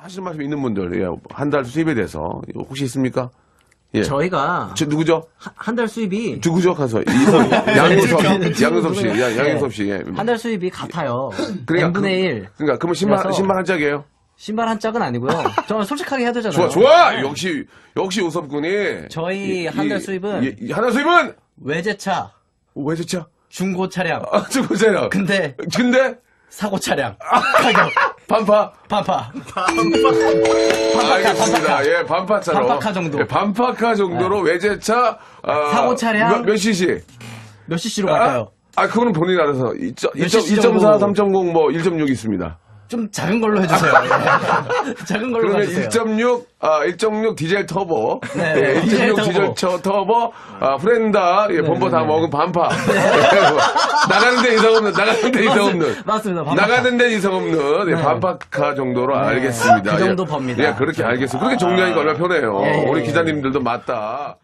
하실 말씀 있는 분들, 예, 한달 수입에 대해서 혹시 있습니까? 예. 저희가 저 누구죠? 한 달 수입이 누구죠? 가서 이성 양효섭 양효섭 씨, 야, 양효섭 씨. 예. 한 달 수입이 같아요. 그러니까 n분의 그- 1. 그 러니까 그러면 신발 그래서- 신발 한 짝이에요? 신발 한 짝은 아니고요. 저는 솔직하게 해야 되잖아요. 좋아, 좋아. 역시 역시 우섭 군이 저희 이- 한달 이- 수입은 한달 수입은 외제차, 왜 좋죠? 중고 차량. 아, 저거잖아. 근데 근데 사고 차량 가격 반파. 반파. 알겠습니다. 예, 반파차로. 반파카 정도. 예, 반파카 정도로 외제차 아, 사고 차량. 몇, 몇 cc? 몇 cc로 갈까요? 아, 그거는 본인 알아서 2.4, 몇 cc 정도? 3.0, 뭐 1.6 있습니다. 좀 작은 걸로 해주세요. 예. 작은 걸로 그러면 가주세요. 1.6, 아, 1.6 디젤 터보. 네, 예, 디젤 1.6 터보. 디젤 처- 터보, 아, 프렌다, 예, 범버 다 네, 네. 먹은 반파. 나가는 데 이상 없는, 나가는 데 이상 없는. 맞습니다. 반파. 나가는 데 이상 없는 예, 네. 반파카 정도로 알겠습니다. 그 정도 예. 법니다. 예, 그렇게 알겠습니다. 그렇게 정리하니까 얼마나 편해요. 예, 예, 우리 예. 기자님들도 맞다.